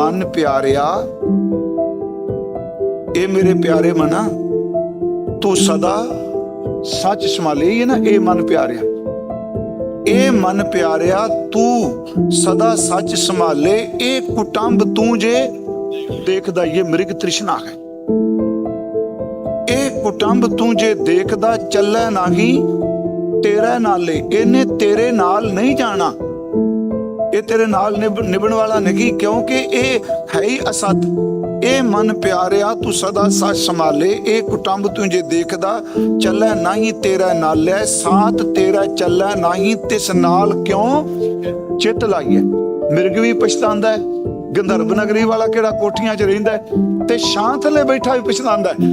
ਮਨ ਪਿਆਰਿਆ, ਇਹ ਮੇਰੇ ਪਿਆਰੇ ਮਨਾ, ਤੂੰ ਸਦਾ ਸੱਚ ਸੰਭਾਲੇ ਇਹ ਨਾ, ਇਹ ਮਨ ਪਿਆਰਿਆ। ਇਹ ਮਨ ਪਿਆਰਿਆ, ਤੂੰ ਸਦਾ ਸੱਚ ਸੰਭਾਲੇ ਇਹ ਕੁਟੰਬ ਤੂੰ ਜੇ ਦੇਖਦਾ, ਇਹ ਮ੍ਰਿਗ ਤ੍ਰਿਸ਼ਨਾ ਹੈ। ਇਹ ਕੁਟੰਬ ਤੂੰ ਜੇ ਦੇਖਦਾ, ਚੱਲੈ ਨਾਹੀ, ਤੇਰਾ ਨਾਲੇ, ਇਹਨੇ ਤੇਰੇ ਨਾਲ ਨਹੀਂ ਜਾਣਾ। ਇਹ ਤੇਰੇ ਨਾਲ ਨਿਭ- ਨਿਭਣ ਵਾਲਾ ਨਹੀਂ, ਕਿਉਂਕਿ ਇਹ ਹੈ ਹੀ ਅਸਤ। ਇਹ ਮਨ ਪਿਆਰਿਆ, ਤੂੰ ਸਦਾ ਸੱਚ ਸੰਭਾਲੇ, ਇਹ ਕੁਟੰਬ ਤੂੰ ਜੇ ਦੇਖਦਾ, ਚੱਲੈ ਨਹੀਂ ਤੇਰਾ ਨਾਲੇ ਸਾਥ ਤੇਰਾ ਚੱਲੈ ਨਹੀਂ ਤਿਸ ਨਾਲ ਕਿਉਂ? ਚਿੱਤ ਲਾਈਏ ਮਿਰਗ ਵੀ ਪਛਤਾਉਂਦਾ ਹੈ। ਗੰਧਰਵ ਨਗਰੀ ਵਾਲਾ ਕਿਹੜਾ ਕੋਠੀਆਂ 'ਚ ਰਹਿੰਦਾ ਤੇ ਸ਼ਾਂਤ ਲੈ ਬੈਠਾ ਵੀ ਪਛਤਾਉਂਦਾ ਹੈ।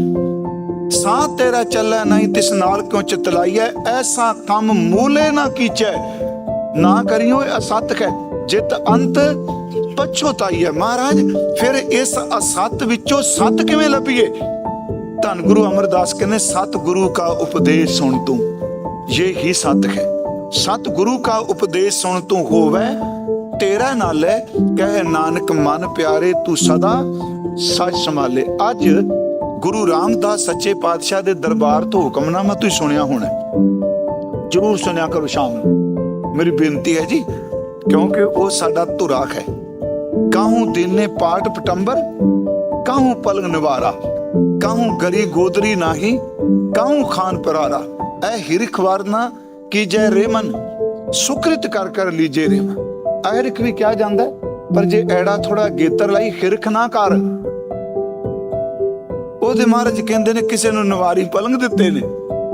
ਤੇਰਾ ਚੱਲੈ ਨਹੀਂ ਤਿਸ ਨਾਲ ਕਿਉਂ ਚਿਤ ਲਾਈਐ? ਐਸਾ ਕੰਮ ਮੂਲੇ ਨਾ ਕੀਚੈ। ਨਾ ਕਰਿਓ ਇਹ ਅਸਤ ਹੈ ਜਿਤ ਅੰਤ ਪਛੋਤਾਈ ਹੈ ਮਹਾਰਾਜ, ਫਿਰ ਇਸ ਅਸਤ ਵਿੱਚੋਂ ਸਤ ਕਿਵੇਂ ਲੱਭੀਏ? ਧੰਨ ਗੁਰੂ ਅਮਰਦਾਸ ਕਹਿੰਦੇ, ਸਤ ਗੁਰੂ ਕਾ ਉਪਦੇਸ਼ ਸੁਣ ਤੂੰ। ਇਹ ਹੀ ਸਤ ਹੈ। ਸਤ ਗੁਰੂ ਕਾ ਉਪਦੇਸ਼ ਸੁਣ ਤੂੰ ਹੋਵੇ, ਤੇਰਾ ਨਾਲੇ ਕਹੇ ਨਾਨਕ, ਮਨ ਪਿਆਰੇ, ਤੂੰ ਸਦਾ ਸੱਚ ਸੰਭਾਲੇ। ਅੱਜ ਗੁਰੂ ਰਾਮਦਾਸ ਸੱਚੇ ਪਾਤਸ਼ਾਹ ਦੇ ਦਰਬਾਰ ਤੋਂ ਹੁਕਮਨਾਮਾ ਤੁਸੀਂ ਸੁਣਿਆ ਹੋਣਾ ਜਰੂਰ ਸੁਣਿਆ ਕਰੋ ਸ਼ਾਮ ਨੂੰ। ਮੇਰੀ ਬੇਨਤੀ ਹੈ ਜੀ ਕਿਉਂਕਿ ਉਹ ਸਾਡਾ ਧੁਰਾਖ ਹੈ। ਕਾਹੂ ਦਿਨੇ ਪਾਟ ਪਟੰਬਰ, ਕਾਹੂ ਪਲੰਗ ਨਿਵਾਰਾ, ਕਾਹੂ ਗਰੀ ਗੋਦਰੀ ਨਾਹੀ, ਕਾਹੂ ਖਾਨ ਪਰਾਰਾ। ਐ ਹਿਰਖ ਵਰਨਾ ਕੀ ਜੈ ਰੇਮਨ ਸੁਕ੍ਰਿਤ ਕਰ ਕਰ ਲੀਜੇ ਰੇਮਨ ਐ ਵੀ ਕਿਹਾ ਜਾਂਦਾ ਪਰ ਜੇ ਐੜਾ ਥੋੜਾ ਗੇਤਰ ਲਈ ਹਿਰਖ ਨਾ ਕਰ। ਉਹਦੇ ਮਹਾਰਾਜ ਕਹਿੰਦੇ ਨੇ ਕਿਸੇ ਨੂੰ ਨਵਾਰੀ ਪਲੰਗ ਦਿੱਤੇ ਨੇ।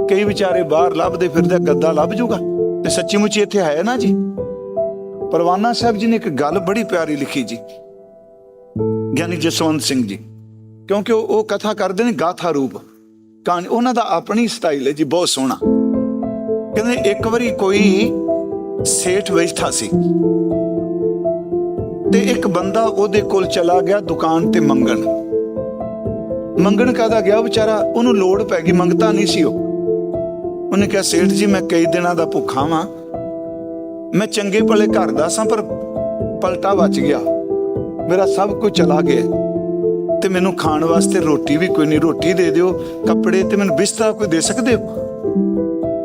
ਕਈ ਵਿਚਾਰੇ ਬਾਹਰ ਲੱਭਦੇ ਫਿਰਦੇ ਗੱਦਾ ਲੱਭ ਜੂਗਾ। ਤੇ ਸੱਚੀ ਮੁੱਚੀ ਇੱਥੇ ਹੈ ਨਾ ਜੀ? ਪਰਵਾਨਾ ਸਾਹਿਬ ਜੀ ਨੇ ਇੱਕ ਗੱਲ ਬੜੀ ਪਿਆਰੀ ਲਿਖੀ ਜੀ। ਗਿਆਨੀ ਜਸਵੰਤ ਸਿੰਘ ਜੀ, ਕਿਉਂਕਿ ਉਹ ਕਥਾ ਕਰਦੇ ਨੇ ਗਾਥਾ ਰੂਪ। ਕਹਾਣੀ ਉਹਨਾਂ ਦਾ ਆਪਣੀ ਸਟਾਈਲ ਹੈ ਜੀ, ਬਹੁਤ ਸੋਹਣਾ। ਕਹਿੰਦੇ ਇੱਕ ਵਾਰੀ ਕੋਈ ਸੇਠ ਬੈਠਾ ਸੀ। ਤੇ ਇੱਕ ਬੰਦਾ ਉਹਦੇ ਕੋਲ ਚਲਾ ਗਿਆ ਦੁਕਾਨ ਤੇ ਮੰਗਣ। ਮੰਗਣ ਕਾਦਾ ਗਿਆ? ਵਿਚਾਰਾ ਉਹਨੂੰ ਲੋੜ ਪੈ ਗਈ, ਮੰਗਤਾ ਨਹੀਂ ਸੀ ਉਹ। ਉਹਨੇ ਕਿਹਾ, ਸੇਠ ਜੀ, ਮੈਂ ਕਈ ਦਿਨਾਂ ਦਾ ਭੁੱਖਾ ਵਾਂ। ਮੈਂ ਚੰਗੇ ਭਲੇ ਘਰ ਦਾ ਸਾਂ, ਪਰ ਪਲਟਾ ਬਚ ਗਿਆ। ਮੇਰਾ ਸਭ ਕੁਝ ਚਲਾ ਗਿਆ। ਤੇ ਮੈਨੂੰ ਖਾਣ ਵਾਸਤੇ ਰੋਟੀ ਵੀ ਕੋਈ ਨਹੀਂ। ਰੋਟੀ ਦੇ ਦਿਓ, ਕੱਪੜੇ ਤੇ ਮੈਨੂੰ ਬਿਸਤਰਾ ਕੋਈ ਦੇ ਸਕਦੇ ਹੋ?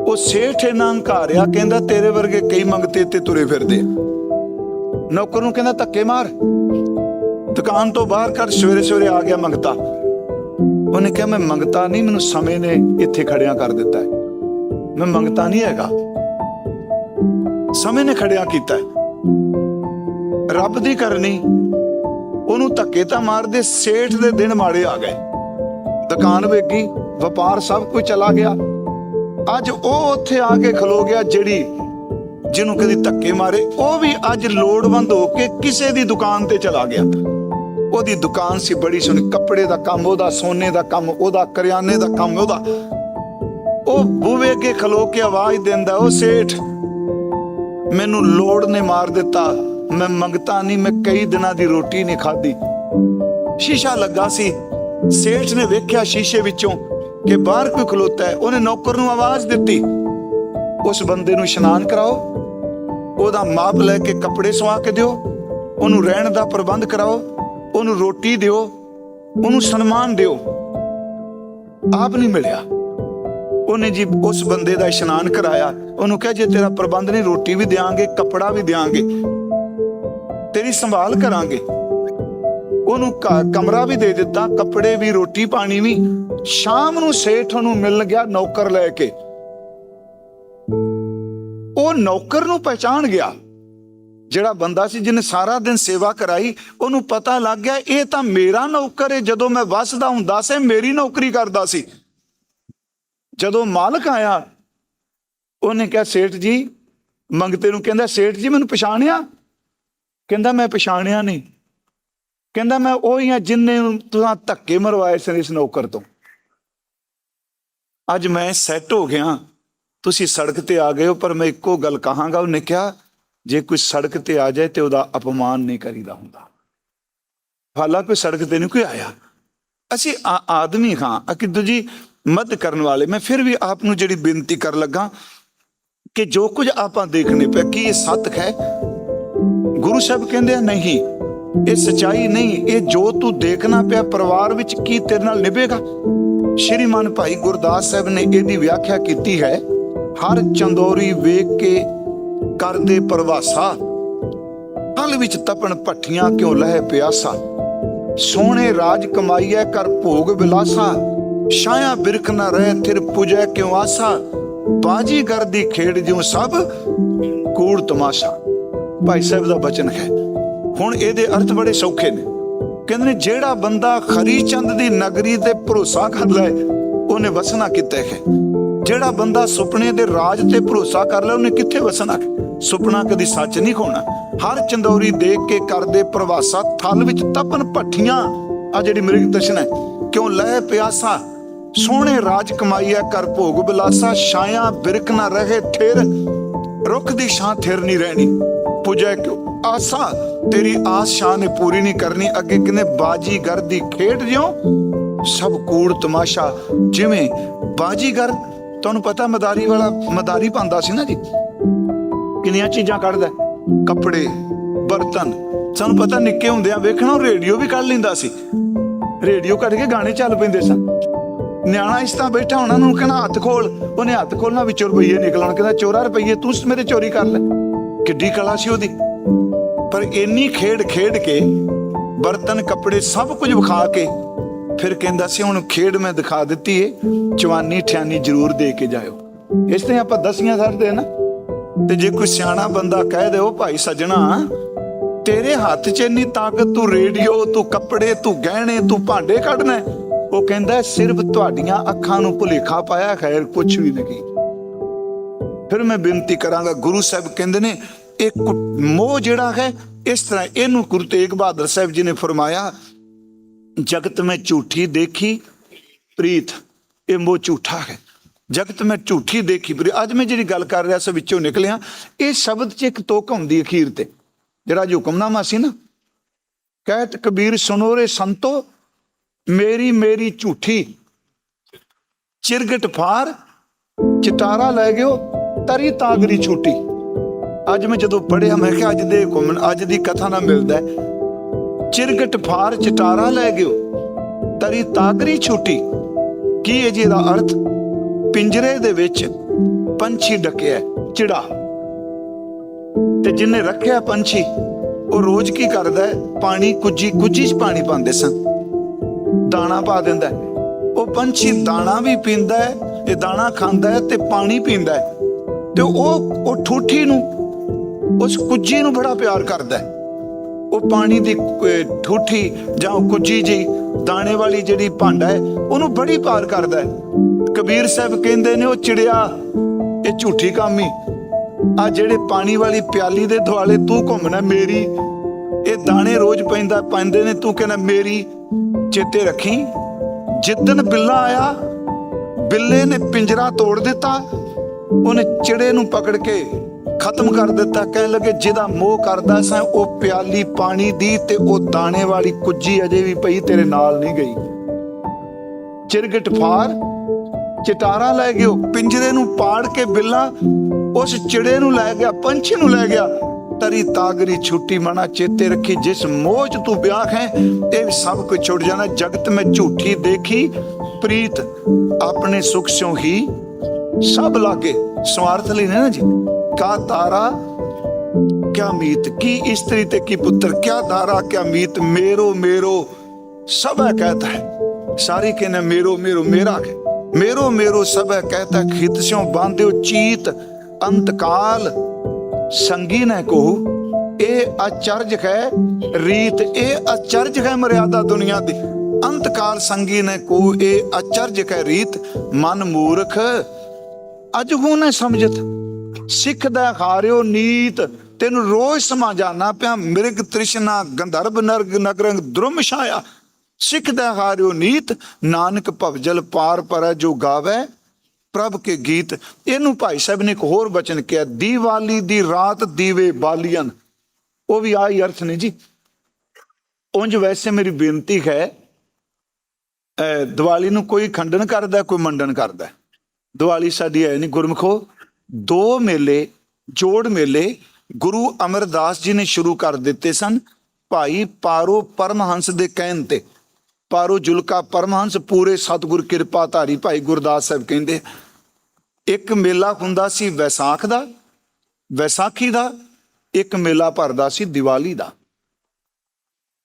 ਉਹ ਸੇਠ ਇਹਨਾਂ ਹੰਕਾਰਿਆ ਕਹਿੰਦਾ ਤੇਰੇ ਵਰਗੇ ਕਈ ਮੰਗਤੇ ਤੇ ਤੁਰੇ ਫਿਰਦੇ ਨੌਕਰ ਨੂੰ ਕਹਿੰਦਾ ਧੱਕੇ ਮਾਰ। ਦੁਕਾਨ ਤੋਂ ਬਾਹਰ ਕਰ, ਸਵੇਰੇ ਸਵੇਰੇ ਆ ਗਿਆ ਮੰਗਤਾ। ਉਹਨੇ ਕਿਹਾ, ਮੈਂ ਮੰਗਤਾ ਨਹੀਂ, ਮੈਨੂੰ ਸਮੇਂ ਨੇ ਇੱਥੇ ਖੜਿਆ ਕਰ ਦਿੱਤਾ ਹੈ। ਮੈਂ ਮੰਗਤਾ ਨਹੀਂ ਹੈਗਾ। ਸਮੇਂ ਨੇ ਖੜਿਆ ਕੀਤਾ ਹੈ। ਰੱਬ ਦੀ ਕਰਨੀ, ਉਹਨੂੰ ਧੱਕੇ ਤਾਂ ਮਾਰਦੇ ਸੇਠ ਦੇ ਦਿਨ ਮਾੜੇ ਆ ਗਏ। ਦੁਕਾਨ ਵੇਗੀ ਵਪਾਰ ਸਭ ਕੁਝ ਚਲਾ ਗਿਆ। ਅੱਜ ਉਹ ਉੱਥੇ ਆ ਕੇ ਖਲੋ ਗਿਆ ਜਿਹੜੀ ਜਿਹਨੂੰ ਕਦੀ ਧੱਕੇ ਮਾਰੇ। ਉਹ ਵੀ ਅੱਜ ਲੋੜਵੰਦ ਹੋ ਕੇ ਕਿਸੇ ਦੀ ਦੁਕਾਨ ਤੇ ਚਲਾ ਗਿਆ। ਉਹਦੀ ਦੁਕਾਨ ਸੀ ਬੜੀ ਸੋਹਣੀ। ਕੱਪੜੇ ਦਾ ਕੰਮ ਉਹਦਾ, ਸੋਨੇ ਦਾ ਕੰਮ ਉਹਦਾ, ਕਰਿਆਨੇ ਦਾ ਕੰਮ ਉਹਦਾ। ਉਹ ਬੂਵੇ ਅੱਗੇ ਖਲੋ ਕੇ ਆਵਾਜ਼ ਦਿੰਦਾ, ਉਹ ਸੇਠ ਮੈਨੂੰ ਲੋੜ ਨੇ ਮਾਰ ਦਿੱਤਾ। ਮੈਂ ਮੰਗਤਾ ਨਹੀਂ, ਮੈਂ ਕਈ ਦਿਨਾਂ ਦੀ ਰੋਟੀ ਨਹੀਂ ਖਾਧੀ। ਸ਼ੀਸ਼ਾ ਲੱਗਾ ਸੀ। ਸੇਠ ਨੇ ਵੇਖਿਆ ਸ਼ੀਸ਼ੇ ਵਿੱਚੋਂ ਕਿ ਬਾਹਰ ਕੋਈ ਖਲੋਤਾ ਹੈ। ਉਹਨੇ ਨੌਕਰ ਨੂੰ ਆਵਾਜ਼ ਦਿੱਤੀ। ਉਸ ਬੰਦੇ ਨੂੰ ਇਸ਼ਨਾਨ ਕਰਾਓ। ਉਹਦਾ ਮਾਪ ਲੈ ਕੇ ਕੱਪੜੇ ਸਵਾ ਕੇ ਦਿਓ। ਉਹਨੂੰ ਰਹਿਣ ਦਾ ਪ੍ਰਬੰਧ ਕਰਾਓ। ਉਹਨੂੰ ਰੋਟੀ ਦਿਓ। ਉਹਨੂੰ ਸਨਮਾਨ ਦਿਓ। ਆਪ ਨਹੀਂ ਮਿਲਿਆ। ਉਹਨੇ ਜੀ ਉਸ ਬੰਦੇ ਦਾ ਇਸ਼ਨਾਨ ਕਰਾਇਆ। ਉਹਨੂੰ ਕਿਹਾ, ਜੇ ਤੇਰਾ ਪ੍ਰਬੰਧ ਨਹੀਂ, ਰੋਟੀ ਵੀ ਦੇਾਂਗੇ ਕੱਪੜਾ ਵੀ ਦੇਾਂਗੇ ਤੇਰੀ ਸੰਭਾਲ ਕਰਾਂਗੇ। ਉਹਨੂੰ ਕਮਰਾ ਵੀ ਦੇ ਦਿੱਤਾ, ਕੱਪੜੇ ਵੀ, ਰੋਟੀ ਪਾਣੀ ਵੀ। ਸ਼ਾਮ ਨੂੰ ਸੇਠ ਉਹਨੂੰ ਮਿਲ ਗਿਆ ਨੌਕਰ ਲੈ ਕੇ। ਉਹ ਨੌਕਰ ਨੂੰ ਪਹਿਚਾਣ ਗਿਆ। ਜਿਹੜਾ ਬੰਦਾ ਸੀ, ਜਿਹਨੇ ਸਾਰਾ ਦਿਨ ਸੇਵਾ ਕਰਾਈ, ਉਹਨੂੰ ਪਤਾ ਲੱਗ ਗਿਆ, ਇਹ ਤਾਂ ਮੇਰਾ ਨੌਕਰ ਹੈ ਜਦੋਂ ਮੈਂ ਵਸਦਾ ਹੁੰਦਾ ਸੀ, ਮੇਰੀ ਨੌਕਰੀ ਕਰਦਾ ਸੀ। ਜਦੋਂ ਮਾਲਕ ਆਇਆ, ਉਹਨੇ ਕਿਹਾ, ਸੇਠ ਜੀ, ਮੰਗਤੇ ਨੂੰ ਕਹਿੰਦਾ, ਸੇਠ ਜੀ ਮੈਨੂੰ ਪਛਾਣਿਆ? ਕਹਿੰਦਾ, ਮੈਂ ਪਛਾਣਿਆ ਨਹੀਂ। ਕਹਿੰਦਾ, ਮੈਂ ਉਹੀ ਆ ਜਿੰਨੇ ਤੁਸੀਂ ਧੱਕੇ ਮਰਵਾਏ ਸਨ ਇਸ ਨੌਕਰ ਤੋਂ। ਅੱਜ ਮੈਂ ਸੈੱਟ ਹੋ ਗਿਆ। ਤੁਸੀਂ ਸੜਕ ਤੇ ਆ ਗਏ ਹੋ, ਪਰ ਮੈਂ ਇੱਕੋ ਗੱਲ ਕਹਾਂਗਾ। ਉਹਨੇ ਕਿਹਾ, ਜੇ ਕੋਈ ਸੜਕ ਤੇ ਆ ਜਾਏ ਤੇ ਉਹਦਾ ਅਪਮਾਨ ਨਹੀਂ ਕਰੀਦਾ ਹੁੰਦਾ। ਹਾਲਾਂਕਿ ਸੜਕ ਤੇ ਨਹੀਂ ਕੋਈ ਆਇਆ। ਅਸੀਂ ਆਦਮੀ ਹਾਂ। ਅਕਿ ਜੀ ਮਦਦ ਕਰਨ ਵਾਲੇ, ਮੈਂ ਫਿਰ ਵੀ ਆਪ ਨੂੰ ਜਿਹੜੀ ਬੇਨਤੀ ਕਰਨ ਲੱਗਾ ਕਿ ਜੋ ਕੁਝ ਆਪਾਂ ਦੇਖਣੇ ਪਿਆ ਕਿ ਇਹ ਸੱਤ ਹੈ? ਗੁਰੂ ਸਾਹਿਬ ਕਹਿੰਦੇ ਆ, ਨਹੀਂ, ਇਹ ਸਚਾਈ ਨਹੀਂ, ਇਹ ਜੋ ਤੂੰ ਦੇਖਣਾ ਪਿਆ ਪਰਿਵਾਰ ਵਿੱਚ ਕੀ ਤੇਰੇ ਨਾਲ ਨਿਭੇਗਾ? ਸ਼੍ਰੀਮਾਨ ਭਾਈ ਗੁਰਦਾਸ ਸਾਹਿਬ ਨੇ ਇਹਦੀ ਵਿਆਖਿਆ ਕੀਤੀ ਹੈ, ਹਰ ਚੰਦੋਰੀ ਵੇਖ ਕੇ ਕਰਦੇ ਪਰਵਾਸਾ ਹਲ ਵਿੱਚ ਤਪਣ ਭੱਠੀਆਂ ਕਿਉ ਲਹਿ ਪਿਆਸਾ? ਸੋਹਣੇ ਰਾਜ ਕਮਾਈਐ, ਕਰ ਭੋਗ ਵਿਲਾਸਾ ਛਾਇਆ ਬਿਰਖ ਨਾ ਰਹਿ, ਥਿਰ ਪੁਜੈ ਕਿਉ ਆਸਾ? ਬਾਜੀ ਦੀ ਖੇਡ ਜਿਉ ਸਭ, ਕੂੜ ਤਮਾਸ਼ਾ। ਭਾਈ ਸਾਹਿਬ ਦਾ ਬਚਨ ਹੈ। ਹੁਣ ਇਹਦੇ ਅਰਥ ਬੜੇ ਸੌਖੇ ਨੇ। ਕਹਿੰਦੇ ਨੇ, ਜਿਹੜਾ ਬੰਦਾ ਖਰੀ ਚੰਦ ਦੀ ਨਗਰੀ ਤੇ ਭਰੋਸਾ ਕਰ ਲੈ ਉਹਨੇ ਵਸਣਾ ਕਿੱਥੇ ਹੈ? ਜਿਹੜਾ ਬੰਦਾ ਸੁਪਨੇ ਦੇ ਰਾਜ ਤੇ ਭਰੋਸਾ ਕਰ ਲੈ ਉਹਨੇ ਕਿੱਥੇ ਵਸਣਾ ਸੁਪਨਾ ਕਦੀ ਸੱਚ ਨਹੀਂ ਹੋਣਾ ਹਰ ਚੰਦੌਰੀ ਦੇਖ ਕੇ ਕਰਦੇ ਪ੍ਰਵਾਸਾ, ਥਲ ਵਿੱਚ ਤਪਨ ਭੱਠੀਆਂ। ਆ ਜਿਹੜੀ ਮ੍ਰਿਗ ਦਸ਼ਨ ਕਿਉਂ ਲੈ ਪਿਆਸਾ? ਸੋਹਣੇ ਰਾਜ ਕਮਾਈਆ ਕਰ ਭੋਗ ਬਿਲਾਸਾ, ਛਾਇਆ ਬਿਰਕ ਨਾ ਰਹੇ ਠੇਰ ਰੁੱਖ ਦੀ ਛਾਂ ਥਿਰ ਨਹੀਂ ਰਹਿਣੀ। ਪੁਜੈ ਕਿਉ? ਆਸਾ, ਤੇਰੀ ਆਸ ਸ਼ਾਂ ਨੇ ਪੂਰੀ ਨਹੀਂ ਕਰਨੀ। ਅੱਗੇ ਕਿਨੇ ਬਾਜੀਗਰ ਦੀ ਖੇਡ ਜਿਉ? ਸਭ ਕੂੜ ਤਮਾਸ਼ਾ। ਜਿਵੇਂ ਬਾਜੀਗਰ, ਤੁਹਾਨੂੰ ਪਤਾ ਮਦਾਰੀ ਵਾਲਾ ਮਦਾਰੀ ਪਾਉਂਦਾ ਸੀ ਨਾ ਜੀ? ਕਿੰਨੀਆਂ ਚੀਜ਼ਾਂ ਕੱਢਦਾ? ਕੱਪੜੇ, ਬਰਤਨ। ਸਾਨੂੰ ਪਤਾ ਨਿੱਕੇ ਹੁੰਦਿਆਂ ਵੇਖਣਾ ਉਹ ਰੇਡੀਓ ਵੀ ਕੱਢ ਲੈਂਦਾ ਸੀ। ਰੇਡੀਓ ਕੱਢ ਕੇ ਗਾਣੇ ਚੱਲ ਪੈਂਦੇ ਸਨ। ਨਿਆਣਾ ਇਸ ਤਰ੍ਹਾਂ ਬੈਠਾ ਉਹਨਾਂ ਨੂੰ ਕਹਿੰਦਾ ਹੱਥ ਖੋਲ। ਉਹਨੇ ਹੱਥ ਖੋਲਣਾ ਵਿੱਚੋਂ ਰੁਪਈਏ ਨਿਕਲਣ, ਕਹਿੰਦਾ, ਚੋਰਾ ਰੁਪਈਏ, ਤੂੰ ਮੇਰੇ ਚੋਰੀ ਕਰ ਲੈ। ਕਿੱਡੀ ਕਲਾ ਸੀ ਉਹਦੀ। ਪਰ ਇੰਨੀ ਖੇਡ ਖੇਡ ਕੇ, ਬਰਤਨ, ਕੱਪੜੇ ਸਭ ਕੁਝ ਵਿਖਾ ਕੇ, ਫਿਰ ਕਹਿੰਦਾ ਸੀ, ਹੁਣ ਖੇਡ ਮੈਂ ਦਿਖਾ ਦਿੱਤੀ ਏ, ਜਵਾਨੀ ਠਿਆਨੀ ਜ਼ਰੂਰ ਦੇ ਕੇ ਜਾਇਓ। ਇਸ ਤੇ ਆਪਾਂ ਦਸੀਆਂ ਸਰਦੇ ਨਾ। ਤੇ ਜੇ ਕੋਈ ਸਿਆਣਾ ਬੰਦਾ ਕਹਿ ਦੇ ਉਹ ਭਾਈ ਸੱਜਣਾ, ਤੇਰੇ ਹੱਥ 'ਚ ਇੰਨੀ ਤਾਕਤ, ਤੂੰ ਰੇਡੀਓ, ਤੂੰ ਕੱਪੜੇ, ਤੂੰ ਗਹਿਣੇ, ਤੂੰ ਭਾਂਡੇ ਕੱਢਣਾ ਉਹ ਕਹਿੰਦਾ, ਸਿਰਫ ਤੁਹਾਡੀਆਂ ਅੱਖਾਂ ਨੂੰ ਭੁਲੇਖਾ ਪਾਇਆ ਖੈਰ ਕੁਝ ਵੀ ਨਹੀਂ। ਫਿਰ ਮੈਂ ਬੇਨਤੀ ਕਰਾਂਗਾ, ਗੁਰੂ ਸਾਹਿਬ ਕਹਿੰਦੇ ਨੇ, ਇਹ ਮੋਹ ਜਿਹੜਾ ਹੈ, ਇਸ ਤਰ੍ਹਾਂ ਇਹਨੂੰ ਗੁਰੂ ਤੇਗ ਬਹਾਦਰ ਸਾਹਿਬ ਜੀ ਨੇ ਫਰਮਾਇਆ, ਜਗਤ ਮੈਂ ਝੂਠੀ ਦੇਖੀ, ਪ੍ਰੀਤ, ਇਹ ਮੋਹ ਝੂਠਾ ਹੈ। ਜਗਤ ਮੈਂ ਝੂਠੀ ਦੇਖੀ, ਪ੍ਰੀਤ, ਅੱਜ ਮੈਂ ਜਿਹੜੀ ਗੱਲ ਕਰ ਰਿਹਾ, ਸੀ ਵਿੱਚੋਂ ਨਿਕਲਿਆ, ਇਹ ਸ਼ਬਦ 'ਚ ਇੱਕ ਤੋਕ ਹੁੰਦੀ ਅਖੀਰ ਤੇ। ਜਿਹੜਾ ਹੁਕਮਨਾਮਾ ਸੀ ਨਾ, ਕਹਿਤ ਕਬੀਰ ਸੁਨੋ ਰੇ ਸੰਤੋ ਮੇਰੀ ਮੇਰੀ ਝੂਠੀ। ਚਿਰਗਟ ਫਾਰ ਚਟਾਰਾ ਲੈ ਗਿਓ, ਤਰੀ ਤਾਗਰੀ ਛੂਟੀ। ਅੱਜ ਮੈਂ ਜਦੋਂ ਪੜਿਆ ਮੈਂ ਕਿਹਾ ਅੱਜ ਦੇ ਘੁੰਮਣ, ਅੱਜ ਦੀ ਕਥਾ ਨਾਲ ਮਿਲਦਾ ਚਿਰਗਟ ਫਾਰ ਚਟਾਰਾ ਲੈ ਗਿਓ, ਤਰੀ ਤਾਗਰੀ ਛੂਟੀ। ਕੀ ਹੈ ਜੀ ਇਹਦਾ ਅਰਥ? ਪਿੰਜਰੇ ਦੇ ਵਿੱਚ ਪੰਛੀ ਡਕਿਆ ਚਿੜਾ। ਤੇ ਜਿਨੇ ਰੱਖਿਆ ਪੰਛੀ, ਉਹ ਰੋਜ਼ ਕੀ ਕਰਦਾ ਪਾਣੀ ਕੁੱਜੀ ਕੁੱਜੀ ਚ ਪਾਣੀ ਪਾਉਂਦੇ ਸਨ। ਦਾਣਾ ਪਾ ਦਿੰਦਾ ਉਹ ਪੰਛੀ ਦਾਣਾ ਵੀ ਪੀਂਦਾ ਹੈ ਤੇ ਦਾਣਾ ਖਾਂਦਾ ਹੈ ਤੇ ਪਾਣੀ ਪੀਂਦਾ ਹੈ। ਤੇ ਉਹ ਉਹ ਠੂਠੀ ਨੂੰ, ਉਸ ਕੁੱਜੀ ਨੂੰ ਬੜਾ ਪਿਆਰ ਕਰਦਾ ਹੈ। ਉਹ ਪਾਣੀ ਦੀ ਠੂਠੀ ਜਾਂ ਉਹ ਕੁੱਜੀ ਜੀ ਦਾਣੇ ਵਾਲੀ ਜਿਹੜੀ ਭਾਂਡਾ ਹੈ, ਉਹਨੂੰ ਬੜੀ ਪਿਆਰ ਕਰਦਾ ਹੈ। ਕਬੀਰ ਸਾਹਿਬ ਕਹਿੰਦੇ ਨੇ, ਉਹ ਚਿੜਿਆ, ਇਹ ਝੂਠੀ ਕਾਮੀ। ਆ ਜਿਹੜੇ ਪਾਣੀ ਵਾਲੀ ਪਿਆਲੀ ਦੇ ਦੁਆਲੇ ਤੂੰ ਘੁੰਮਣਾ ਮੇਰੀ। ਇਹ ਦਾਣੇ ਰੋਜ਼ ਪੈਂਦਾ, ਪੈਂਦੇ ਨੇ, ਤੂੰ ਕਹਿੰਦਾ, ਮੇਰੀ। ਚੇਤੇ ਰੱਖੀ। ਜਿੱਦਨ ਬਿੱਲਾ ਆਇਆ, ਬਿੱਲੇ ਨੇ ਪਿੰਜਰਾ ਤੋੜ ਦਿੱਤਾ। ਉਹਨੇ ਚਿੜੇ ਨੂੰ ਪਕੜ ਕੇ ਖਤਮ ਕਰ ਦਿੱਤਾ। ਕਹਿਣ ਲੱਗੇ, ਜਿਹਦਾ ਮੋਹ ਕਰਦਾ ਸਾਂ, ਉਹ ਪਿਆਲੀ ਪਾਣੀ ਦੀ ਤੇ ਉਹ ਦਾਣੇ ਵਾਲੀ ਕੁੱਜੀ ਅਜੇ ਵੀ ਪਈ, ਤੇਰੇ ਨਾਲ ਨਹੀਂ ਗਈ। ਚਿਰਗਟ ਫਾਰ, ਚਟਾਰਾ ਲੈ ਗਿਓ। ਪਿੰਜਰੇ ਨੂੰ ਪਾੜ ਕੇ ਬਿੱਲਾ ਉਸ ਚਿੜੇ ਨੂੰ ਲੈ ਗਿਆ, ਪੰਛੀ ਨੂੰ ਲੈ ਗਿਆ। ਤਰੀ ਤਾਗਰੀ ਛੁੱਟੀ ਮਨਾ ਚੇਤੇ ਰੱਖੀ, ਜਿਸ ਮੋਹ ਚ ਤੂੰ ਵਿਆਹ ਹੈ, ਇਹ ਵੀ ਸਭ ਕੁਝ ਛੁੱਟ ਜਾਣਾ। ਜਗਤ ਮੈਂ ਝੂਠੀ ਦੇਖੀ, ਪ੍ਰੀਤ ਆਪਣੇ ਸੁਖ ਸਿਉ ਹੀ ਸਭ ਲਾਗੇ। ਸਵਾਰਥ ਲਈ ਨੇ ਨਾ ਜੀ ਕਾ ਤਾਰਾ, ਕਿਆ ਮੀਤ, ਕੀ ਇਸਤਰੀ ਤੇ ਕੀ ਪੁੱਤਰ, ਕਿਆ ਤਾਰਾ, ਕਿਆ ਮੀਤ, ਮੇਰੋ ਮੇਰੋ, ਸਭ ਹੈ ਕਹਤਾ ਹੈ। ਸਾਰੀ ਕਹਿੰਦੇ, ਮੇਰੋ ਮੇਰੋ, ਮੇਰਾ ਹੈ। ਮੇਰੋ ਮੇਰੋ, ਸਭ ਹੈ ਕਹਤਾ ਖਿਤ ਸਿਉ ਬਾਂਧਿਓ ਚੀਤ, ਅੰਤਕਾਲ ਸੰਗੀ ਨੇ ਕੋ ਇਹ ਅਚਰਜ ਹੈ, ਰੀਤ, ਇਹ ਅਚਰਜ ਹੈ ਮਰਿਆਦਾ ਦੁਨੀਆ ਦੀ। ਅੰਤਕਾਲ ਸੰਗੀ ਨੇ ਕੋ ਇਹ ਅਚਰਜ ਹੈ ਰੀਤ, ਮਨ ਮੂਰਖ, ਅਜ ਹੂੰ ਨਾ ਸਮਝਤ। ਸਿੱਖ ਦਾ ਹਾਰਿਓ ਨੀਤ, ਤੈਨੂੰ ਰੋਜ਼ ਸਮਾ ਜਾਣਾ ਪਿਆ। ਮਿਰਗ, ਤ੍ਰਿਸ਼ਨਾ ਗੰਧਰਬ ਨਰਗ, ਨਗਰੰਗ, ਦ੍ਰੁਮ ਛਾਇਆ। ਸਿੱਖ ਦਾ ਹਾਰਿਓ ਨੀਤ, ਨਾਨਕ ਭਵਜਲ ਪਾਰ ਪਰ ਜੋ ਗਾਵੇ ਪ੍ਰਭ ਕੇ ਗੀਤ। ਇਹਨੂੰ ਭਾਈ ਸਾਹਿਬ ਨੇ ਇੱਕ ਹੋਰ ਬਚਨ ਕਿਹਾ, ਦੀਵਾਲੀ ਦੀ ਰਾਤ ਦੀਵੇ ਬਾਲੀਆਂ। ਉਹ ਵੀ ਆਹੀ ਅਰਥ ਨੇ ਜੀ। ਉਂਝ ਵੈਸੇ ਮੇਰੀ ਬੇਨਤੀ ਹੈ, ਅਹ, ਦੀਵਾਲੀ ਨੂੰ ਕੋਈ ਖੰਡਨ ਕਰਦਾ, ਕੋਈ ਮੰਡਨ ਕਰਦਾ। ਦੀਵਾਲੀ ਸਾਡੀ ਹੈ ਨਹੀਂ ਗੁਰਮਖੋ, ਦੋ ਮੇਲੇ, ਜੋੜ ਮੇਲੇ ਗੁਰੂ ਅਮਰਦਾਸ ਜੀ ਨੇ ਸ਼ੁਰੂ ਕਰ ਦਿੱਤੇ ਸਨ, ਭਾਈ ਪਾਰੋ ਪਰਮਹੰਸ ਦੇ ਕਹਿਣ ਤੇ। ਪਾਰੋ ਜੁਲਕਾ ਪਰਮਹੰਸ, ਪੂਰੇ ਸਤਿਗੁਰ ਕਿਰਪਾ ਧਾਰੀ ਭਾਈ ਗੁਰਦਾਸ ਸਾਹਿਬ ਕਹਿੰਦੇ ਇੱਕ ਮੇਲਾ ਹੁੰਦਾ ਸੀ ਵੈਸਾਖ ਦਾ, ਵੈਸਾਖੀ ਦਾ, ਇੱਕ ਮੇਲਾ ਭਰਦਾ ਸੀ ਦੀਵਾਲੀ ਦਾ।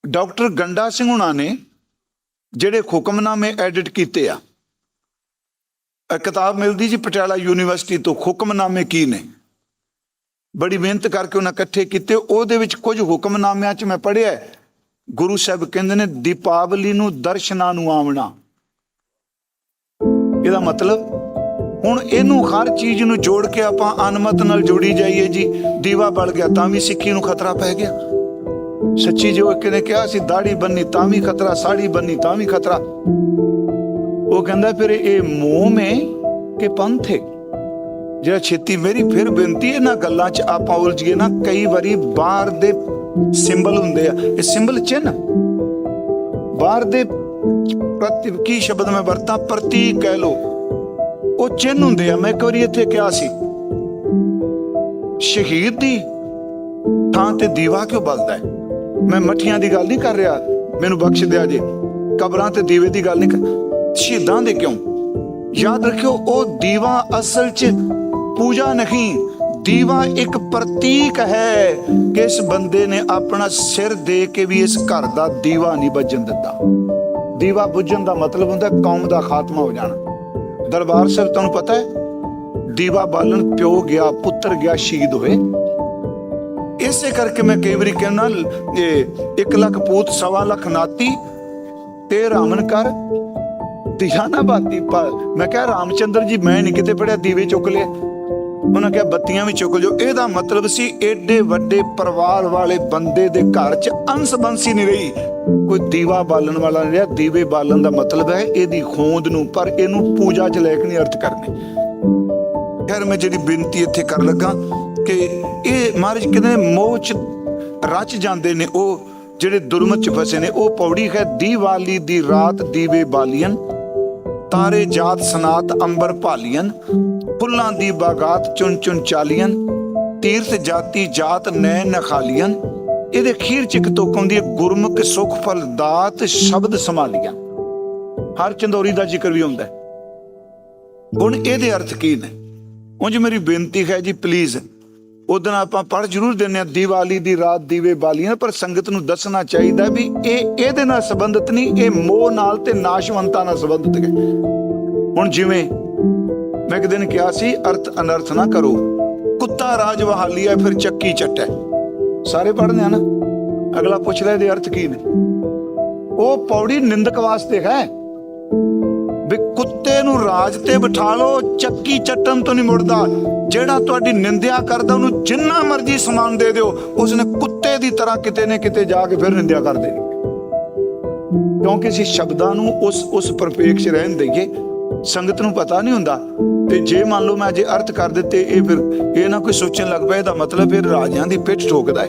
ਡਾਕਟਰ ਗੰਡਾ ਸਿੰਘ ਹੁਣਾਂ ਨੇ ਜਿਹੜੇ ਹੁਕਮਨਾਮੇ ਐਡਿਟ ਕੀਤੇ ਆ ਕਿਤਾਬ ਮਿਲਦੀ ਜੀ ਪਟਿਆਲਾ ਯੂਨੀਵਰਸਿਟੀ ਤੋਂ ਹੁਕਮਨਾਮੇ ਕੀ ਨੇ? ਬੜੀ ਮਿਹਨਤ ਕਰਕੇ ਉਹਨਾਂ ਇਕੱਠੇ ਕੀਤੇ, ਉਹਦੇ ਵਿੱਚ ਕੁਝ ਹੁਕਮਨਾਮਿਆਂ 'ਚ ਮੈਂ ਪੜ੍ਹਿਆ ਗੁਰੂ ਸਾਹਿਬ ਕਹਿੰਦੇ ਨੇ, ਦੀਪਾਵਲੀ ਨੂੰ ਦਰਸ਼ਨਾਂ ਨੂੰ ਆਵਣਾ। ਇਹਦਾ ਮਤਲਬ, ਹੁਣ ਇਹਨੂੰ ਹਰ ਚੀਜ਼ ਨੂੰ ਜੋੜ ਕੇ ਆਪਾਂ ਅਨਮਤ ਨਾਲ ਜੋੜੀ ਜਾਈਏ ਜੀ, ਦੀਵਾ ਬਲ ਗਿਆ ਤਾਂ ਵੀ ਸਿੱਖੀ ਨੂੰ ਖਤਰਾ ਪੈ ਗਿਆ। ਸੱਚੀ ਜੋ ਇੱਕ ਕਿਹਾ ਸੀ, ਦਾੜੀ ਬੰਨੀ ਤਾਂ ਵੀ ਖਤਰਾ, ਸਾੜੀ ਬੰਨੀ ਤਾਂ ਵੀ ਖਤਰਾ। ਉਹ ਕਹਿੰਦਾ ਫਿਰ ਇਹ ਮੋਹ ਹੈ ਕਿ ਪੰਥ? ਹੈ ਜਿਹੜਾ ਛੇਤੀ ਮੇਰੀ ਫਿਰ ਬੇਨਤੀ ਇਹਨਾਂ ਗੱਲਾਂ 'ਚ, ਆਪਾਂ ਉਲਝੀਏ ਨਾ, ਕਈ ਵਾਰੀ ਬਾਹਰ ਦੇ ਸਿੰਬਲ ਹੁੰਦੇ ਆ। ਇਹ ਸਿੰਬਲ ਚਿੰਨ ਬਾਹਰ ਦੇ ਪ੍ਰਤੀ ਸ਼ਬਦ ਮੈਂ ਵਰਤਾਂ? ਪ੍ਰਤੀਕ ਕਹਿ ਲੋ ਉਹ ਚਿੰਨ ਹੁੰਦੇ ਆ। ਮੈਂ ਇੱਕ ਇੱਥੇ ਕਿਹਾ ਸੀ। ਸ਼ਹੀਦ ਦੀ ਥਾਂ ਤੇ ਦੀਵਾ ਕਿਉਂ ਬਲਦਾ ਹੈ? ਮੈਂ ਮੱਠੀਆਂ ਦੀ ਗੱਲ ਨਹੀਂ ਕਰ ਰਿਹਾ। ਮੈਨੂੰ ਬਖਸ਼ ਦਿਆ ਜੇ। ਕਬਰਾਂ ਤੇ ਦੀਵੇ ਦੀ ਗੱਲ ਨਹੀਂ ਸ਼ਹੀਦਾਂ ਦੇ ਕਿਉਂ? ਯਾਦ ਰੱਖਿਓ, ਉਹ ਦੀਵਾ ਅਸਲ 'ਚ ਪੂਜਾ ਨਹੀਂ ਦੀਵਾ ਇੱਕ ਪ੍ਰਤੀਕ ਹੈ ਕਿ ਇਸ ਬੰਦੇ ਨੇ ਆਪਣਾ ਸਿਰ ਦੇ ਕੇ ਵੀ ਇਸ ਘਰ ਦਾ ਦੀਵਾ ਨਹੀਂ ਬੁੱਝਣ ਦਿੱਤਾ। ਦੀਵਾ ਬੁੱਝਣ ਦਾ ਮਤਲਬ ਹੁੰਦਾ ਕੌਮ ਦਾ ਖਾਤਮਾ ਹੋ ਜਾਣਾ। ਦਰਬਾਰ ਸਾਹਿਬ, ਤੁਹਾਨੂੰ ਪਤਾ ਹੈ, ਦੀਵਾ ਬਾਲਣ ਪਿਓ ਗਿਆ, ਪੁੱਤਰ ਗਿਆ, ਸ਼ਹੀਦ ਹੋਏ। ਇਸੇ ਕਰਕੇ ਮੈਂ ਕਈ ਵਾਰੀ ਕਹਿੰਦਾ, ਇਹ 1 ਲੱਖ ਪੂਤ, ਸਵਾ ਲੱਖ ਨਾਤੀ, ਤੇ ਰਾਮਨ ਕਰ ਦਿਸ਼ਾ ਨਾ ਬਾਤੀ, ਪਰ ਮੈਂ ਕਿਹਾ ਰਾਮਚੰਦਰ ਜੀ, ਮੈਂ ਨਹੀਂ ਕਿਤੇ ਪੜਿਆ ਦੀਵੇ ਚੁੱਕ ਲਿਆ। ਉਹਨਾਂ ਕਿਹਾ, ਬੱਤੀਆਂ ਵੀ ਚੁੱਕ ਲਿਓ। ਇਹਦਾ ਮਤਲਬ ਸੀ, ਏਡੇ ਵੱਡੇ ਪਰਿਵਾਰ ਵਾਲੇ ਬੰਦੇ ਦੇ ਘਰ 'ਚ ਅੰਸ ਨਹੀਂ ਰਹੀ। ਕੋਈ ਦੀਵਾ ਬਾਲਣ ਵਾਲਾ ਨਹੀਂ ਰਿਹਾ। ਦੀਵੇ ਬਾਲਣ ਦਾ ਮਤਲਬ ਹੈ ਇਹਦੀ ਖੋਂਦ ਨੂੰ, ਪਰ ਇਹਨੂੰ ਪੂਜਾ 'ਚ ਲੈ ਕੇ ਨਹੀਂ ਅਰਥ ਕਰਨੇ। ਖੈਰ, ਮੈਂ ਜਿਹੜੀ ਬੇਨਤੀ ਇੱਥੇ ਕਰਨ ਲੱਗਾ ਕਿ ਇਹ ਮਹਾਰਾਜ ਕਹਿੰਦੇ ਮੋਹ 'ਚ ਰਚ ਜਾਂਦੇ ਨੇ, ਉਹ ਜਿਹੜੇ ਦੁਰਮਤ 'ਚ ਫਸੇ ਨੇ, ਉਹ ਪੌੜੀ ਹੈ ਦੀਵਾਲੀ ਦੀ ਰਾਤ ਦੀਵੇ ਬਾਲੀਆਂ। ਤਾਰੇ ਜਾਤ ਸਨਾਤ ਅੰਬਰ ਭਾਲੀਆਂ ਫੁੱਲਾਂ ਦੀ ਬਾਗਾਤ ਚੁਣ ਚੁਣ ਚਾਲੀਆਂ ਤੀਰਥ ਜਾਤੀ ਜਾਤ ਨੈ ਨਖਾਲੀਆਂ ਇਹਦੇ ਖੀਰ ਚ ਇੱਕ ਤੁਕ ਹੁੰਦੀ ਹੈ ਗੁਰਮੁਖ ਸੁਖ ਫਲ ਦਾਤ ਸ਼ਬਦ ਸੰਭਾਲੀਆਂ ਹਰ ਚੰਦੋਰੀ ਦਾ ਜ਼ਿਕਰ ਵੀ ਹੁੰਦਾ ਹੈ। ਹੁਣ ਇਹਦੇ ਅਰਥ ਕੀ ਨੇ? ਉਂਝ ਮੇਰੀ ਬੇਨਤੀ ਹੈ ਜੀ ਪਲੀਜ਼ ਉਦੋਂ ਆਪਾਂ ਪੜ ਜ਼ਰੂਰ ਦਿੰਨੇ ਆ ਦੀਵਾਲੀ ਦੀ ਰਾਤ ਦੀਵੇ ਬਾਲੀਆਂ ਪਰ ਸੰਗਤ ਨੂੰ ਦੱਸਣਾ ਚਾਹੀਦਾ ਵੀ ਇਹ ਇਹਦੇ ਨਾਲ ਸੰਬੰਧਿਤ ਨਹੀਂ, ਇਹ ਮੋਹ ਨਾਲ ਤੇ ਨਾਸ਼ਵੰਤਾ ਨਾਲ ਸੰਬੰਧਿਤ ਹੈ। ਹੁਣ ਜਿਵੇਂ ਮੈਂ ਇੱਕ ਦਿਨ ਕਿਹਾ ਸੀ, ਅਰਥ ਅਨਰਥ ਨਾ ਕਰੋ। ਕੁੱਤਾ ਰਾਜ ਵਹਾਲੀਆ ਫਿਰ ਚੱਕੀ ਚੱਟੈ ਸਾਰੇ ਪੜ੍ਹਦੇ ਆ ਨਾ? ਅਗਲਾ ਪੁੱਛ ਲੈ ਇਹਦੇ ਅਰਥ ਕੀ ਨੇ? ਉਹ ਪੌੜੀ ਨਿੰਦਕ ਵਾਸਤੇ ਹੈ। ਵੀ ਕੁੱਤੇ ਨੂੰ ਰਾਜ ਤੇ ਬਿਠਾ ਲਓ, ਚੱਕੀ ਚੱਟਣ ਤੋਂ ਨਹੀਂ ਮੁੜਦਾ। ਜਿਹੜਾ ਤੁਹਾਡੀ ਨਿੰਦਿਆ ਕਰਦਾ, ਉਹਨੂੰ ਜਿੰਨਾ ਮਰਜ਼ੀ ਸਮਾਨ ਦੇ ਦਿਓ, ਉਸਨੇ ਕੁੱਤੇ ਦੀ ਤਰ੍ਹਾਂ ਕਿਤੇ ਨੇ ਕਿਤੇ ਜਾ ਕੇ ਫਿਰ ਨਿੰਦਿਆ ਕਰ ਦੇਣੀ। ਕਿਉਂਕਿ ਅਸੀਂ ਸ਼ਬਦਾਂ ਨੂੰ ਉਸ ਉਸ ਪਰਪੇਖ 'ਚ ਰਹਿਣ ਦਈਏ, ਸੰਗਤ ਨੂੰ ਪਤਾ ਨਹੀਂ ਹੁੰਦਾ। ਤੇ ਜੇ ਮੰਨ ਲਓ ਮੈਂ ਜੇ ਅਰਥ ਕਰ ਦਿੱਤੇ, ਇਹ ਫਿਰ ਇਹ ਨਾ ਕੋਈ ਸੋਚਣ ਲੱਗ ਪਿਆ ਇਹਦਾ ਮਤਲਬ ਫਿਰ ਰਾਜਿਆਂ ਦੀ ਪਿੱਠ ਠੋਕਦਾ ਹੈ।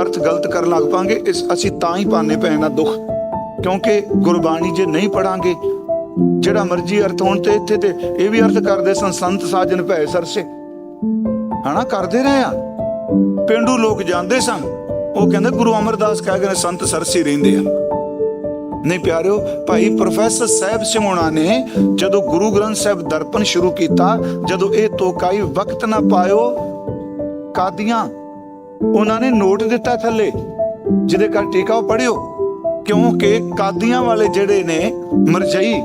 ਅਰਥ ਗਲਤ ਕਰਨ ਲੱਗ ਪਾਂਗੇ, ਇਸ ਅਸੀਂ ਤਾਂ ਹੀ ਪਾਣੇ ਪੈਣਾ ਦੁੱਖ। ਕਿਉਂਕਿ ਗੁਰਬਾਣੀ ਜੇ ਨਹੀਂ ਪੜਾਂਗੇ ਜਿਹੜਾ ਮਰਜ਼ੀ ਅਰਥ ਹੋਣ ਤੇ ਇੱਥੇ ਤੇ ਇਹ ਵੀ ਅਰਥ ਕਰਦੇ ਸਨ, ਸੰਤ ਸਾਜਨ ਭੈ ਸਰਸੇ। ਹਨਾ, ਕਰਦੇ ਰਹੇ ਆ। ਪਿੰਡੂ ਲੋਕ ਜਾਂਦੇ ਸਨ। ਉਹ ਕਹਿੰਦੇ, ਗੁਰੂ ਅਮਰਦਾਸ ਕਹਿ ਗਏ ਨੇ, ਸੰਤ ਸਰਸੇ ਰਹਿੰਦੇ ਆ। ਨਹੀਂ ਪਿਆਰਿਓ, ਭਾਈ ਪ੍ਰੋਫੈਸਰ ਸਾਹਿਬ ਸਿੰਘ ਨੇ ਜਦੋਂ ਗੁਰੂ ਗ੍ਰੰਥ ਸਾਹਿਬ ਦਰਪਣ ਸ਼ੁਰੂ ਕੀਤਾ, ਜਦੋਂ ਇਹ ਤੋਕਾਈ ਵਕਤ ਨਾ ਪਾਇਓ, ਕਾਦੀਆਂ, ਉਹਨਾਂ ਨੇ ਨੋਟ ਦਿੱਤਾ ਥੱਲੇ, ਜਿਹਦੇ ਕਰ ਟੀਕਾ ਉਹ ਪੜਿਓ ਕਿਉਂਕਿ ਕਾਦੀਆਂ ਵਾਲੇ ਜਿਹੜੇ ਨੇ, ਮਰਜਈ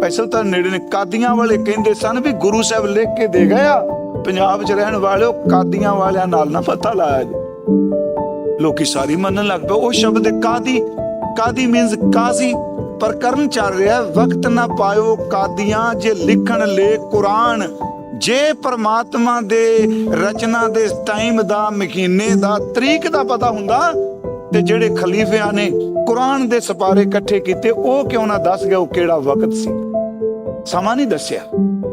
ਪੈਸਲ ਤਾਂ ਨੇੜੇ ਨੇ, ਕਾਦੀਆਂ ਵਾਲੇ ਕਹਿੰਦੇ ਸਨ ਵੀ ਗੁਰੂ ਸਾਹਿਬ ਲਿਖ ਕੇ ਦੇ ਗਏ ਆ। ਪੰਜਾਬ 'ਚ ਰਹਿਣ ਵਾਲਿਓ, ਕਾਦੀਆਂ ਵਾਲਿਆਂ ਨਾਲ ਨਾ ਪਤਾ ਲਾਇਆ ਜੀ। ਲੋਕੀ ਸਾਰੀ ਮੰਨਣ ਲੱਗ ਪਏ, ਉਹ ਸ਼ਬਦ ਕਾਦੀ ਕਾਦੀ ਮੀਨਸ ਕਾਜ਼ੀ, ਪਰ ਕਰਨ ਚੱਲ ਰਿਹਾ ਵਕਤ ਨਾ ਪਾਇਓ ਕਾਦੀਆਂ, ਜੇ ਲਿਖਣ ਲੈ ਕੁਰਾਨ, ਜੇ ਪਰਮਾਤਮਾ ਦੇ ਰਚਨਾ ਦੇ ਟਾਈਮ ਦਾ, ਮਹੀਨੇ ਦਾ, ਤਰੀਕ ਦਾ ਪਤਾ ਹੁੰਦਾ, ਤੇ ਜਿਹੜੇ ਖਲੀਫਿਆਂ ਨੇ ਕੁਰਾਨ ਦੇ ਸਪਾਰੇ ਇਕੱਠੇ ਕੀਤੇ, ਉਹ ਕਿਉਂ ਨਾ ਦੱਸ ਗਿਆ ਉਹ ਕਿਹੜਾ ਵਕਤ ਸੀ? ਸਮਾਂ ਨਹੀਂ ਦੱਸਿਆ।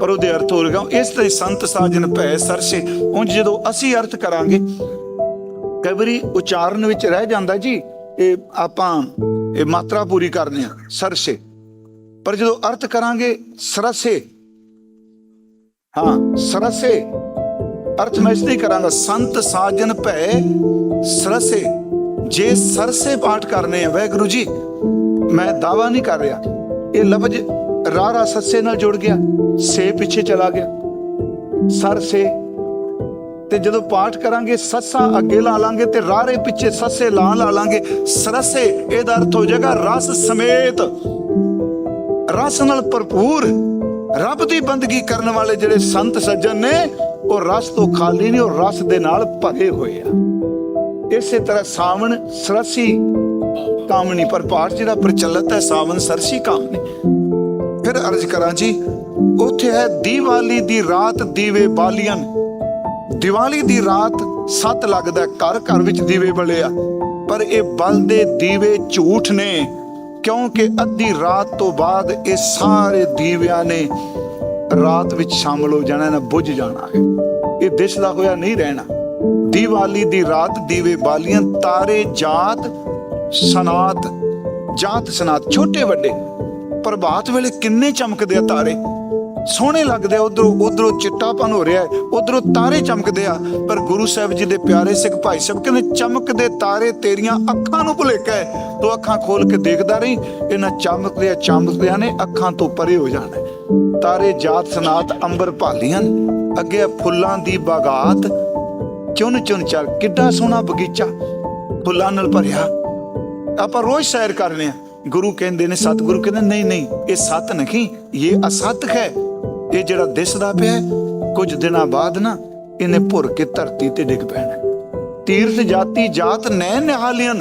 ਪਰ ਉਹਦੇ ਅਰਥ ਹੋ ਰਿਹਾ ਇਸ ਤਰ੍ਹਾਂ ਸੰਤ ਸਾਜਨ ਭੈ ਸਰਸੇ, ਉਂਝ ਜਦੋਂ ਅਸੀਂ ਅਰਥ ਕਰਾਂਗੇ ਕਈ ਵਾਰੀ ਉਚਾਰਨ ਵਿੱਚ ਰਹਿ ਜਾਂਦਾ ਜੀ, ਇਹ ਆਪਾਂ ਇਹ ਮਾਤਰਾ ਪੂਰੀ ਕਰਨੇ ਆ, ਸਰਸੇ। ਪਰ ਜਦੋਂ ਅਰਥ ਕਰਾਂਗੇ, ਸਰਸੇ। ਹਾਂ, ਸਰਸੇ। ਅਰਥ ਮੈਂ ਇਸ ਲਈ ਕਰਾਂਗਾ, ਸੰਤ ਸਾਜਨ ਭੈ ਸਰਸੇ। ਜੇ ਸਰਸੇ ਪਾਠ ਕਰਨੇ ਆ, ਵਾਹਿਗੁਰੂ ਜੀ, ਮੈਂ ਦਾਵਾ ਨਹੀਂ ਕਰ ਰਿਹਾ। ਇਹ ਲਫ਼ਜ਼ ਰਾਰਾ ਸੱਸੇ ਨਾਲ ਜੁੜ ਗਿਆ, ਸੇ ਪਿੱਛੇ ਚਲਾ ਗਿਆ। ਸਰਸੇ ਤੇ ਜਦੋਂ ਪਾਠ ਕਰਾਂਗੇ, ਸੱਸਾਂ ਅੱਗੇ ਲਾ ਲਾਂਗੇ ਤੇ ਰਾਰੇ ਪਿੱਛੇ ਸੱਸੇ ਲਾ ਲਾ ਲਾਂਗੇ। ਸਰਸੇ, ਇਹਦਾ ਅਰਥ ਹੋ ਜਾਏਗਾ ਰਸ ਸਮੇਤ। ਰਸ ਨਾਲ ਭਰਪੂਰ, ਰੱਬ ਦੀ ਬੰਦਗੀ ਕਰਨ ਵਾਲੇ ਜਿਹੜੇ ਸੰਤ ਸੱਜਣ ਨੇ, ਉਹ ਰਸ ਤੋਂ ਖਾਲੀ ਨਹੀਂ ਉਹ ਰਸ ਦੇ ਨਾਲ ਭਰੇ ਹੋਏ ਆ। ਇਸੇ ਤਰ੍ਹਾਂ ਸਾਵਣ, ਸਰਸੀ ਕਾਮਣੀ ਪਰ ਪਾਠ ਜਿਹੜਾ ਪ੍ਰਚਲਿਤ ਹੈ, ਸਾਵਣ ਸਰਸੀ ਕਾਮਣੀ ਫਿਰ ਅਰਜ਼ ਕਰਾਂ ਜੀ, ਉੱਥੇ ਹੈ ਦੀਵਾਲੀ ਦੀ ਰਾਤ ਦੀਵੇ ਬਾਲੀਆਂ ਦੀਵਾਲੀ ਦੀ ਰਾਤ ਸੱਤ ਲੱਗਦਾ ਘਰ ਘਰ ਵਿੱਚ ਦੀਵੇ ਬਲੇ ਆ। ਪਰ ਇਹ ਬਲਦੇ ਦੀਵੇ ਝੂਠ ਨੇ, ਕਿਉਂਕਿ ਅੱਧੀ ਰਾਤ ਤੋਂ ਬਾਅਦ ਇਹ ਸਾਰੇ ਦੀਵਿਆਂ ਨੇ ਰਾਤ ਵਿੱਚ ਸ਼ਾਮਲ ਹੋ ਜਾਣਾ, ਨਾ ਬੁੱਝ ਜਾਣਾ ਹੈ। ਇਹ ਦਿਸਦਾ ਹੋਇਆ ਨਹੀਂ ਰਹਿਣਾ। ਦੀਵਾਲੀ ਦੀ ਰਾਤ ਦੀਵੇ ਬਾਲੀਆਂ, ਤਾਰੇ ਜਾਤ, ਸਨਾਤ ਜਾਤ ਸਨਾਤ, ਛੋਟੇ ਵੱਡੇ। ਪ੍ਰਭਾਤ ਵੇਲੇ ਕਿੰਨੇ ਚਮਕਦੇ ਆ ਤਾਰੇ। ਸੋਹਣੇ ਲੱਗਦੇ ਆ, ਉਧਰੋਂ ਉਧਰੋਂ ਚਿੱਟਾਪਨ ਹੋ ਰਿਹਾ ਹੈ, ਉਧਰੋਂ ਤਾਰੇ ਚਮਕਦੇ ਆ। ਪਰ ਗੁਰੂ ਸਾਹਿਬ ਜੀ ਦੇ ਪਿਆਰੇ ਸਿੱਖ ਭਾਈ ਸਾਹਿਬ ਕਹਿੰਦੇ, ਚਮਕਦੇ ਤਾਰੇ ਤੇਰੀਆਂ ਅੱਖਾਂ ਨੂੰ ਭੁਲੇਖਾ ਹੈ। ਤੂੰ ਅੱਖਾਂ ਖੋਲ ਕੇ ਦੇਖਦਾ ਰਹੀ, ਇਹਨਾਂ ਚਮਕਦੇ ਆ, ਚਮਕਦਿਆਂ ਨੇ ਅੱਖਾਂ ਤੋਂ ਪਰੇ ਹੋ ਜਾਣਾ ਤਾਰੇ ਜਾਤ ਸਨਾਤ ਅੰਬਰ ਭਾਲੀਆਂ ਅੱਗੇ ਫੁੱਲਾਂ ਦੀ ਬਾਗਾਤ। ਚੁਣ ਚੁਣ ਚਰ ਕਿੱਡਾ ਸੋਹਣਾ ਬਗੀਚਾ, ਫੁੱਲਾਂ ਨਾਲ ਭਰਿਆ। ਆਪਾਂ ਰੋਜ਼ ਸੈਰ ਕਰਨੇ ਆ। ਗੁਰੂ ਕਹਿੰਦੇ ਨੇ ਸਤਿਗੁਰੂ ਕਹਿੰਦੇ ਨਹੀਂ ਨਹੀਂ ਇਹ ਸਤ ਨਹੀਂ ਇਹ ਅਸਤ ਹੈ। ਇਹ ਜਿਹੜਾ ਦਿਸਦਾ ਪਿਆ ਹੈ, ਕੁਝ ਦਿਨਾਂ ਬਾਅਦ ਨਾ ਇਹਨੇ ਭੁਰ ਕੇ ਧਰਤੀ ਤੇ ਡਿੱਗ ਪੈਣਾ ਤੀਰਥ ਜਾਤੀ ਜਾਤ ਨੈ ਨਿਹਾਲੀਆਂ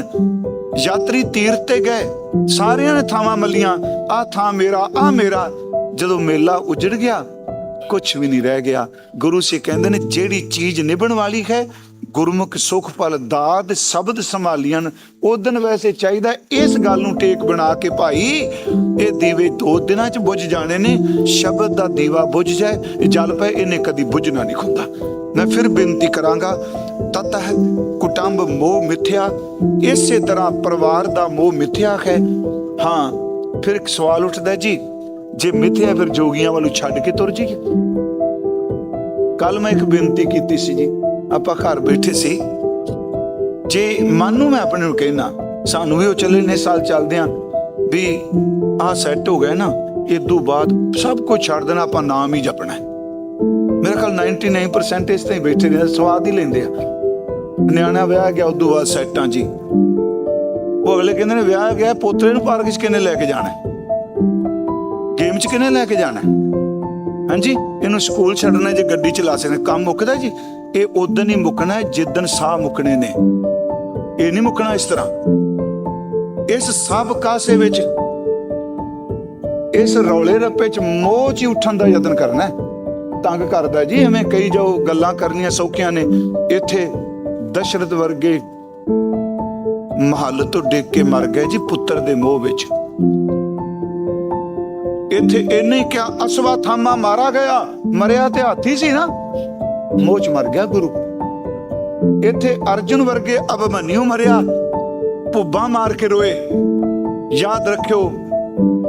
ਯਾਤਰੀ ਤੀਰਥ ਤੇ ਗਏ। ਸਾਰਿਆਂ ਨੇ ਥਾਵਾਂ ਮੱਲੀਆਂ ਆ ਥਾਂ ਮੇਰਾ ਆ ਮੇਰਾ। ਜਦੋਂ ਮੇਲਾ ਉਜੜ ਗਿਆ ਕੁਝ ਵੀ ਨਹੀਂ ਰਹਿ ਗਿਆ। ਗੁਰੂ ਸੀ ਕਹਿੰਦੇ ਨੇ ਜਿਹੜੀ ਚੀਜ਼ ਨਿਭਣ ਵਾਲੀ ਹੈ ਗੁਰਮੁਖ ਸੁਖ ਫਲ ਦਾਦ ਸ਼ਬਦ ਸੰਭਾਲੀਆਂ ਦਿਨ ਵੈਸੇ ਚਾਹੀਦਾ ਇਸ ਗੱਲ ਨੂੰ ਟੇਕ ਬਣਾ ਕੇ ਭਾਈ, ਇਹ ਦੀਵੇ ਦੋ ਦਿਨਾਂ ਚ ਬੁੱਝ ਜਾਣੇ ਨੇ, ਸ਼ਬਦ ਦਾ ਦੀਵਾ ਬੁੱਝ ਜਾਏ ਇਹ ਜਲ ਪਏ, ਇਹਨੇ ਕਦੀ ਬੁੱਝਣਾ ਨਹੀਂ ਹੁੰਦਾ ਮੈਂ ਫਿਰ ਬੇਨਤੀ ਕਰਾਂਗਾ ਤਤ ਹੈ ਕੁਟੰਬ ਮੋਹ ਮਿੱਥਿਆ, ਇਸੇ ਤਰ੍ਹਾਂ ਪਰਿਵਾਰ ਦਾ ਮੋਹ ਮਿੱਥਿਆ ਹੈ। ਹਾਂ, ਫਿਰ ਇੱਕ ਸਵਾਲ ਉੱਠਦਾ ਜੀ, ਜੇ ਮਿੱਥਿਆ ਫਿਰ ਜੋਗੀਆਂ ਵੱਲੋਂ ਛੱਡ ਕੇ ਤੁਰ ਜਾਈਏ? ਕੱਲ ਮੈਂ ਇੱਕ ਬੇਨਤੀ ਕੀਤੀ ਸੀ ਜੀ ਆਪਾਂ ਘਰ ਬੈਠੇ ਸੀ। ਜੇ ਮਨ ਨੂੰ ਮੈਂ ਆਪਣੇ ਨੂੰ ਕਹਿਣਾ ਸਾਨੂੰ ਵੀ ਉਹ ਚੱਲੇ ਨੇ ਸਾਲ ਚੱਲਦੇ ਆ ਵੀ ਆਹ ਸੈੱਟ ਹੋ ਗਿਆ ਨਾ ਇਦੋਂ ਬਾਅਦ ਸਭ ਕੁਝ ਛੱਡ ਦੇਣਾ, ਆਪਾਂ ਨਾਮ ਹੀ ਜਪਣਾ। ਮੇਰੇ ਖਿਆਲ 99% ਇਸ ਤੇ ਬੈਠੇ ਨੇ ਸਵਾਦ ਹੀ ਲੈਂਦੇ ਆ। ਨਿਆਣਾ ਵਿਆਹ ਗਿਆ, ਉਦੋਂ ਬਾਅਦ ਸੈੱਟਾਂ ਜੀ। ਉਹ ਅਗਲੇ ਕਹਿੰਦੇ ਨੇ, ਵਿਆਹ ਗਿਆ, ਪੋਤਰੇ ਨੂੰ ਪਾਰਕ 'ਚ ਕਿੰਨੇ ਲੈ ਕੇ ਜਾਣਾ? ਗੇਮ 'ਚ ਕਿੰਨੇ ਲੈ ਕੇ ਜਾਣਾ? ਹਾਂਜੀ, ਇਹਨੂੰ ਸਕੂਲ ਛੱਡਣਾ ਜੇ ਗੱਡੀ ਚਲਾ ਸਕਦੇ, ਕੰਮ ਮੁੱਕਦਾ ਜੀ? ਇਹ ਉਦੋਂ ਹੀ ਮੁੱਕਣਾ ਹੈ ਜਿੱਦਣ ਸਾਹ ਮੁੱਕਣੇ ਨੇ। ਇਹ ਨਹੀਂ ਮੁੱਕਣਾ ਇਸ ਤਰ੍ਹਾਂ। ਇਸ ਸਭ ਕਾਸੇ ਵਿੱਚ, ਇਸ ਰੌਲੇ ਰੱਪੇ 'ਚ ਮੋਹ 'ਚ ਹੀ ਉੱਠਣ ਦਾ ਯਤਨ ਕਰਨਾ ਤੰਗ ਕਰਦਾ ਜੀ, ਐਵੇਂ ਕਈ ਜੋ ਗੱਲਾਂ ਕਰਨੀਆਂ ਸੌਖੀਆਂ ਨੇ। ਇੱਥੇ ਦਸ਼ਰਥ ਵਰਗੇ ਮਹੱਲ ਤੋਂ ਡਿੱਗ ਕੇ ਮਰ ਗਏ ਜੀ ਪੁੱਤਰ ਦੇ ਮੋਹ ਵਿੱਚ। ਇੱਥੇ ਇਹਨੇ ਕਿਹਾ, ਅਸਵਾਥਾਮਾ ਮਾਰਾ ਗਿਆ, ਮਰਿਆ ਤੇ ਹਾਥੀ ਸੀ ਨਾ। ਮੋਹ ਮਰ ਗਿਆ ਗੁਰੂ। ਇੱਥੇ ਅਰਜੁਨ ਵਰਗੇ ਅਭਮਨਿਊ ਮਰਿਆ। ਭੁੱਬਾ ਮਾਰ ਕੇ ਰੋਏ। ਯਾਦ ਰੱਖਿਓ,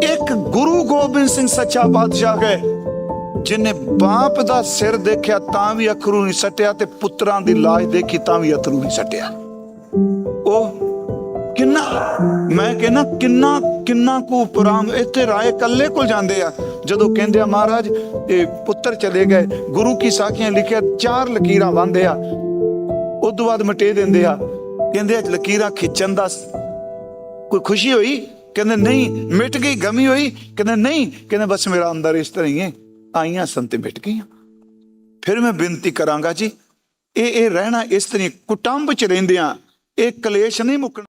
ਇੱਕ ਗੁਰੂ ਗੋਬਿੰਦ ਸਿੰਘ ਸੱਚਾ ਬਾਦਸ਼ਾਹ ਹੈ ਜਿਨੇ ਬਾਪ ਦਾ ਸਿਰ ਦੇਖਿਆ ਤਾਂ ਵੀ ਅਖਰੂ ਨਹੀਂ ਸਟਿਆ ਤੇ ਪੁੱਤਰਾਂ ਦੀ ਲਾਸ਼ ਦੇਖੀ ਤਾਂ ਵੀ ਅਥਰੂ ਨਹੀਂ ਸਟਿਆ। ਉਹ ਕਿੰਨਾ ਮੈਂ ਕਹਿੰਦਾ ਕਿੰਨਾ ਕਿੰਨਾ ਕੁ ਉਪਰਾਮ ਇੱਥੇ ਰਾਏ ਕੱਲੇ ਕੋਲ ਜਾਂਦੇ ਆ। ਜਦੋਂ ਕਹਿੰਦੇ ਆ ਮਹਾਰਾਜ, ਇਹ ਪੁੱਤਰ ਚਲੇ ਗਏ, ਗੁਰੂ ਕੀ ਸਾਖੀਆਂ ਲਿਖਿਆ, ਚਾਰ ਲਕੀਰਾਂ ਬੰਦੇ ਆ। ਉਦੋਂ ਬਾਅਦ ਮਟੇ ਦਿੰਦੇ ਆ। ਕਹਿੰਦੇ ਆ, ਲਕੀਰਾਂ ਖਿੱਚਣ ਦਾ ਕੋਈ ਖੁਸ਼ੀ ਹੋਈ? ਕਹਿੰਦੇ ਨਹੀਂ, ਮਿਟ ਗਈ, ਗਮੀ ਹੋਈ? ਕਹਿੰਦੇ ਨਹੀਂ, ਕਹਿੰਦੇ ਬਸ ਮੇਰਾ ਅੰਦਰ ਇਸ ਤਰ੍ਹਾਂ ਹੀ ਹੈ। ਆਈਆਂ ਸੰਤੇ ਮਿਟ ਗਈਆਂ। ਫਿਰ ਮੈਂ ਬੇਨਤੀ ਕਰਾਂਗਾ ਜੀ, ਇਹ ਇਹ ਰਹਿਣਾ ਇਸ ਤਰ੍ਹਾਂ ਕੁਟੰਬ ਚ ਰਹਿੰਦਿਆਂ ਇਹ ਕਲੇਸ਼ ਨਹੀਂ ਮੁੱਕਣਾ।